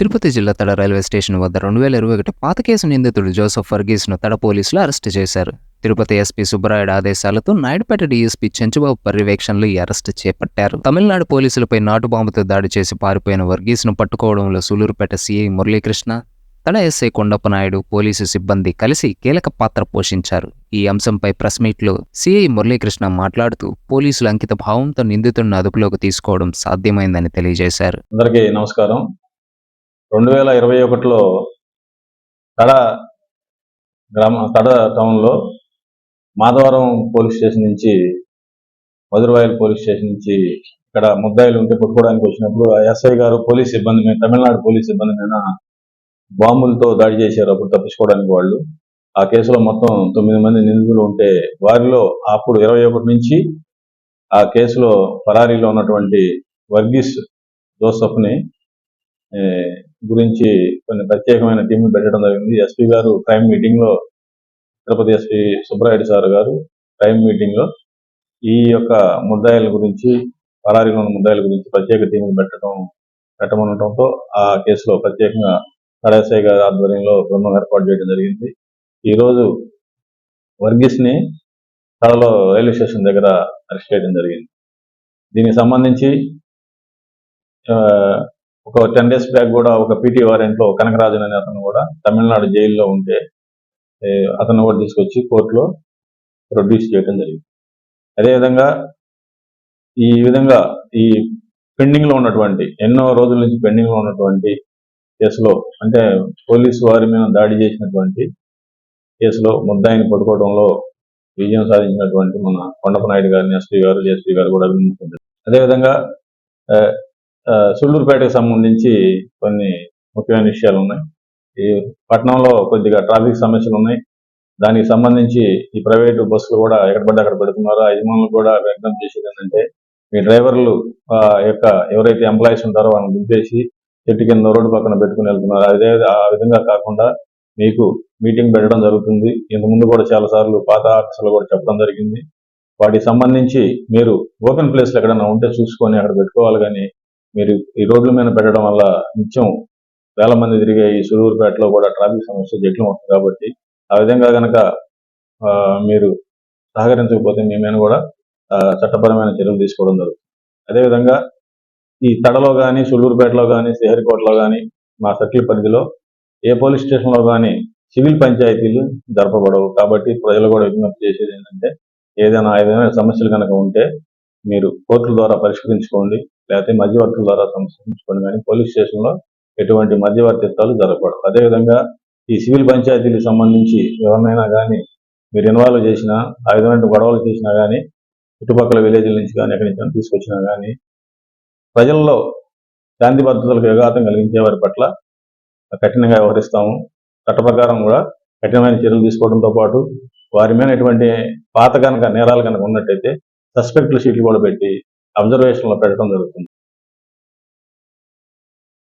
తిరుపతి జిల్లా తడ railway station వద్ద రెండు వేల ఇరవై ఒకటి పాత కేసు నిందితుడు జోసెఫ్ ఫర్గీస్ను తడ పోలీసులు అరెస్టు చేశారు. తిరుపతి ఎస్పీ సుబ్బరాయుడు ఆదేశాలతో నాయుడుపేట డీఎస్పీ చెంచుబాబు పర్యవేక్షణలో ఈ అరెస్టు చేపట్టారు. తమిళనాడు పోలీసులపై నాటు బాంబుతో దాడి చేసి పారిపోయిన వర్గీస్ను పట్టుకోవడంలో Sullurpeta CI Muralikrishna Tada SI Kondappa Naidu police సిబ్బంది కలిసి కీలక పాత్ర పోషించారు. ఈ అంశంపై ప్రెస్ మీట్లో సిఐ మురళీకృష్ణ మాట్లాడుతూ పోలీసులు అంకిత భావంతో నిందితుడిని అదుపులోకి తీసుకోవడం సాధ్యమైందని తెలియజేశారు. అందరికీ నమస్కారం. రెండు వేల ఇరవై ఒకటిలో తడ గ్రామ తడ టౌన్లో మాధవరం పోలీస్ స్టేషన్ నుంచి మధురవాయల్ పోలీస్ స్టేషన్ నుంచి ఇక్కడ ముద్దాయిలు ఉంటే పట్టుకోవడానికి వచ్చినప్పుడు ఎస్ఐ గారు పోలీస్ సిబ్బంది మీద తమిళనాడు పోలీస్ సిబ్బంది మీద బాంబులతో దాడి చేశారు. అప్పుడు తప్పించుకోవడానికి వాళ్ళు. ఆ కేసులో మొత్తం తొమ్మిది మంది నిందితులు ఉంటే వారిలో అప్పుడు ఇరవై ఒకటి నుంచి ఆ కేసులో ఫరారీలో ఉన్నటువంటి వర్గీస్ జోసఫ్ని గురించి కొన్ని ప్రత్యేకమైన టీంలు పెట్టడం జరిగింది. ఎస్పీ గారు క్రైమ్ మీటింగ్లో తిరుపతి ఎస్పీ సుబ్బరాయుడు సార్ గారు క్రైమ్ మీటింగ్లో ఈ యొక్క ముద్దాయిల గురించి పరారీలో ఉన్న ముద్దాయిల గురించి ప్రత్యేక టీంలు పెట్టడం పెట్టమనడంతో ఆ కేసులో ప్రత్యేకంగా కడాసాయి గారి ఆధ్వర్యంలో బృందం ఏర్పాటు చేయడం జరిగింది. ఈ రోజు వర్గీస్ని తడలో రైల్వే స్టేషన్ దగ్గర అరెస్ట్ చేయడం జరిగింది. దీనికి సంబంధించి ఒక టెన్ డేస్ బ్యాక్ కూడా ఒక పీటీ వారెంట్లో కనకరాజన్ అనే అతను కూడా తమిళనాడు జైల్లో ఉంటే అతను కూడా తీసుకొచ్చి కోర్టులో ప్రొడ్యూస్ చేయడం జరిగింది. అదేవిధంగా ఈ విధంగా ఈ పెండింగ్లో ఉన్నటువంటి ఎన్నో రోజుల నుంచి పెండింగ్లో ఉన్నటువంటి కేసులో అంటే పోలీసు వారి మీద దాడి చేసినటువంటి కేసులో ముద్దాయిని పట్టుకోవడంలో విజయం సాధించినటువంటి మన కొండపనాయుడు గారిని ఎస్పీ గారు ఎస్పీ గారు కూడా అభినందించారు అదేవిధంగా సుళ్ళూరుపేటకు సంబంధించి కొన్ని ముఖ్యమైన విషయాలు ఉన్నాయి. ఈ పట్టణంలో కొద్దిగా ట్రాఫిక్ సమస్యలు ఉన్నాయి. దానికి సంబంధించి ఈ ప్రైవేటు బస్సులు కూడా ఎక్కడ పడితే అక్కడ పెడుతున్నారు. యజమానులు కూడా వ్యక్తం చేసేది ఏంటంటే మీ డ్రైవర్లు ఆ యొక్క ఎవరైతే ఎంప్లాయీస్ ఉంటారో వాళ్ళని దింపేసి చెట్టు కింద రోడ్డు పక్కన పెట్టుకుని వెళ్తున్నారు. అదే ఆ విధంగా కాకుండా మీకు మీటింగ్ పెట్టడం జరుగుతుంది. ఇంతకుముందు కూడా చాలా సార్లు పాత ఆఫీసులు కూడా చెప్పడం జరిగింది. వాటికి సంబంధించి మీరు ఓపెన్ ప్లేస్లు ఎక్కడైనా ఉంటే చూసుకొని అక్కడ పెట్టుకోవాలి. కానీ మీరు ఈ రోడ్ల మీద పెట్టడం వల్ల నిత్యం వేల మంది తిరిగే ఈ సులూరుపేటలో కూడా ట్రాఫిక్ సమస్య జట్లు అవుతుంది కాబట్టి ఆ విధంగా కనుక మీరు సహకరించకపోతే మీ మీద కూడా చట్టపరమైన చర్యలు తీసుకోవడం జరుగుతుంది. అదేవిధంగా ఈ తడలో కానీ సుళ్ళూరుపేటలో కానీ శ్రీహరికోటలో కానీ మా సర్కిల్ పరిధిలో ఏ పోలీస్ స్టేషన్లో కానీ సివిల్ పంచాయతీలు జరపబడవు. కాబట్టి ప్రజలు కూడా విజ్ఞప్తి చేసేది ఏంటంటే ఏదైనా ఏదైనా సమస్యలు కనుక ఉంటే మీరు కోర్టుల ద్వారా పరిష్కరించుకోండి. లేకపోతే మధ్యవర్తుల ద్వారా సంస్కరించుకోండి. కానీ పోలీస్ స్టేషన్లో ఎటువంటి మధ్యవర్తిత్వాలు జరగకూడదు. అదేవిధంగా ఈ సివిల్ పంచాయతీలకు సంబంధించి ఎవరినైనా కానీ మీరు ఇన్వాల్వ్ చేసినా ఆ విధమైన గొడవలు చేసినా కానీ చుట్టుపక్కల విలేజ్ల నుంచి కానీ ఎక్కడి నుంచి తీసుకొచ్చినా కానీ ప్రజల్లో శాంతి భద్రతలకు విఘాతం కలిగించే వారి పట్ల కఠినంగా వ్యవహరిస్తాము. చట్ట ప్రకారం కూడా కఠినమైన చర్యలు తీసుకోవడంతో పాటు వారి మీద ఎటువంటి పాత కనుక నేరాలు కనుక ఉన్నట్టయితే సస్పెక్ట్ షీట్లు కూడా పెట్టి అబ్జర్వేషన్లో పెట్టడం జరుగుతుంది.